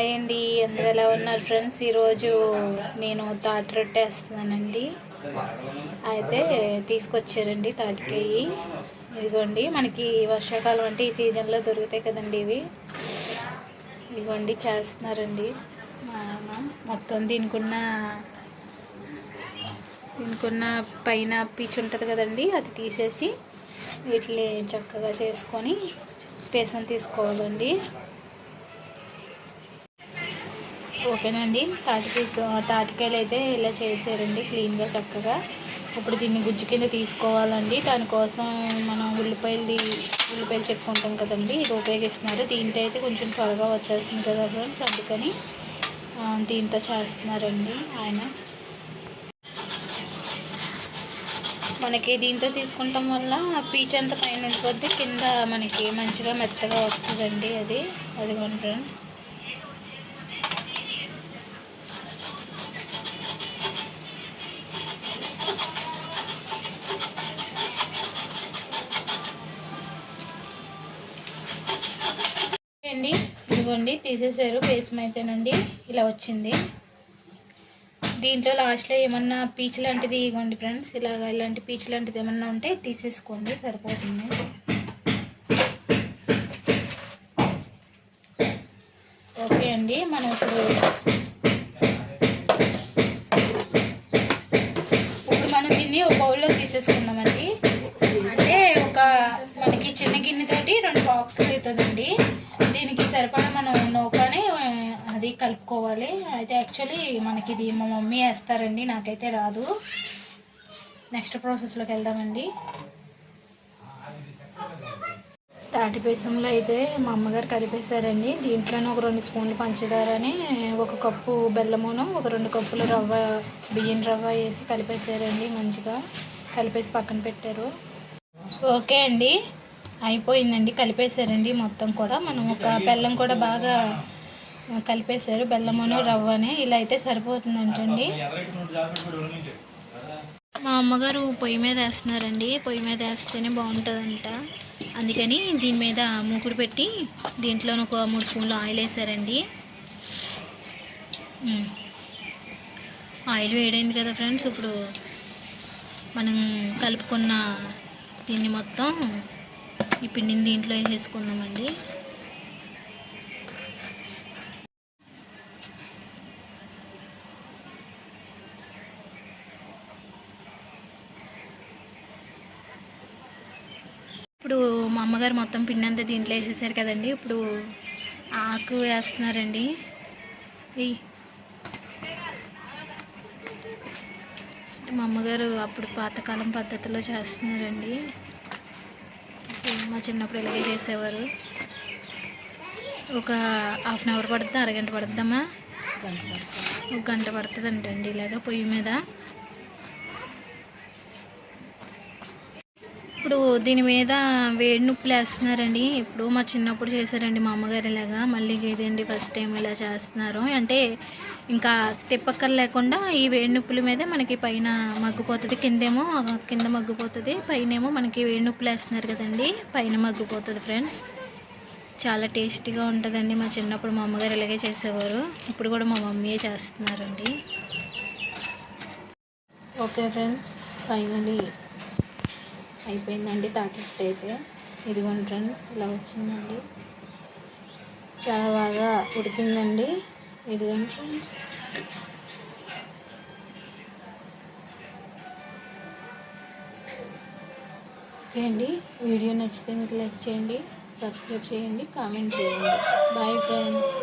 Hi అండి. అందరు ఎలా ఉన్నారు ఫ్రెండ్స్? ఈరోజు నేను తాటి రొట్టె వేస్తున్నానండి. అయితే తీసుకొచ్చారండి తాటికాయి. ఇదిగోండి మనకి వర్షాకాలం అంటే ఈ సీజన్లో దొరుకుతాయి కదండి ఇవి. ఇదిగోండి చేస్తున్నారండి. మా మొత్తం దీనికున్న దీనికున్న పైన పీచు ఉంటుంది కదండి అది తీసేసి వీటిని చక్కగా చేసుకొని పేసం తీసుకోవాలండి. ఓకేనండి. తాటికాయ తాటికాయలు అయితే ఇలా చేసారండి క్లీన్గా చక్కగా. ఇప్పుడు దీన్ని గుజ్జు కింద తీసుకోవాలండి. దానికోసం మనం ఉల్లిపాయలు ఉల్లిపాయలు చెప్పుకుంటాం కదండి ఇది ఉపయోగిస్తున్నారు. దీంతో అయితే కొంచెం త్వరగా వచ్చేస్తుంది కదా ఫ్రెండ్స్ అందుకని దీంతో చేస్తున్నారండి ఆయన. మనకి దీంతో తీసుకుంటాం వల్ల పీచ్ అంతా పైన ఉండిపోద్ది. కింద మనకి మంచిగా మెత్తగా వస్తుందండి అది. అదిగోండి ఫ్రెండ్స్. అండి. ఇదిగోండి తీసేసారు ఫేస్ అయితేనండి ఇలా వచ్చింది. దీంట్లో లాస్ట్లో ఏమన్నా పీచ్ లాంటిది ఇవ్వండి ఫ్రెండ్స్. ఇలాగ ఇలాంటి పీచ్ లాంటిది ఏమన్నా ఉంటే తీసేసుకోండి సరిపోతుంది. ఓకే అండి మనం ఇప్పుడు ఇప్పుడు మనం దీన్ని ఒక బౌల్లో తీసేసుకుందామండి. నూకని అది కలుపుకోవాలి. అయితే యాక్చువల్లీ మనకి ఇది మా మమ్మీ వేస్తారండి నాకైతే రాదు. నెక్స్ట్ ప్రాసెస్లోకి వెళ్దామండి. తాటి పేసంలో అయితే మా అమ్మగారు కలిపేశారండి. దీంట్లోనే ఒక రెండు స్పూన్లు పంచదారని ఒక కప్పు బెల్లమును ఒక రెండు కప్పులు రవ్వ బియ్యం రవ్వ వేసి కలిపేశారండి మంచిగా కలిపేసి పక్కన పెట్టారు. ఓకే అండి. అయిపోయిందండి కలిపేశారండి మొత్తం కూడా. మనం ఒక బెల్లం కూడా బాగా కలిపేశారు. బెల్లమును రవ్వని ఇలా అయితే సరిపోతుందంటండి. మా అమ్మగారు పొయ్యి మీద వేస్తున్నారండి. పొయ్యి మీద వేస్తేనే బాగుంటుందంట. అందుకని దీని మీద మూకుడు పెట్టి దీంట్లో ఒక మూడు స్పూన్లు ఆయిల్ వేసారండి. ఆయిల్ వేడైంది కదా ఫ్రెండ్స్ ఇప్పుడు మనం కలుపుకున్న దీన్ని మొత్తం ఈ పిండిని దీంట్లో వేసేసుకుందామండి. ఇప్పుడు మా అమ్మగారు మొత్తం పిండి అంతా దీంట్లో వేసేసారు కదండి. ఇప్పుడు ఆకు వేస్తున్నారండి. మా అమ్మగారు అప్పుడు పాతకాలం పద్ధతిలో చేస్తున్నారండి. మా చిన్నప్పుడు ఇలాగే చేసేవారు. ఒక హాఫ్ అన్ అవర్ పడుతుంది అరగంట పడుతుందమ్మా. ఒక గంట పడుతుంది అంటండి ఇలాగ పొయ్యి మీద. ఇప్పుడు దీని మీద వేడి నొప్పులు వేస్తున్నారండి. ఇప్పుడు మా చిన్నప్పుడు చేశారండి మా అమ్మగారు ఇలాగా. మళ్ళీ ఇదేంటి ఫస్ట్ టైం ఇలా చేస్తున్నారు. అంటే ఇంకా తిప్పక్కర్ లేకుండా ఈ వేడి నొప్పుల మీదే మనకి పైన మగ్గిపోతుంది. కిందేమో కింద మగ్గిపోతుంది. పైన ఏమో మనకి వేడి నొప్పులు వేస్తున్నారు కదండి. పైన మగ్గిపోతుంది ఫ్రెండ్స్ చాలా టేస్టీగా ఉంటుందండి మా చిన్నప్పుడు మా అమ్మగారు ఇలాగే చేసేవారు. ఇప్పుడు కూడా మా మమ్మీయే చేస్తున్నారండి. ఓకే ఫ్రెండ్స్ ఫైనలీ అయిపోయిందండి తాటిట్టు అయితే. ఇదిగోండి ఫ్రెండ్స్ ఇలా వచ్చిందండి. చాలా బాగా ఉడికిందండి. ఇదిగోండి ఫ్రెండ్స్. ఓకే అండి వీడియో నచ్చితే మీకు లైక్ చేయండి సబ్స్క్రైబ్ చేయండి కామెంట్ చేయండి. Bye friends.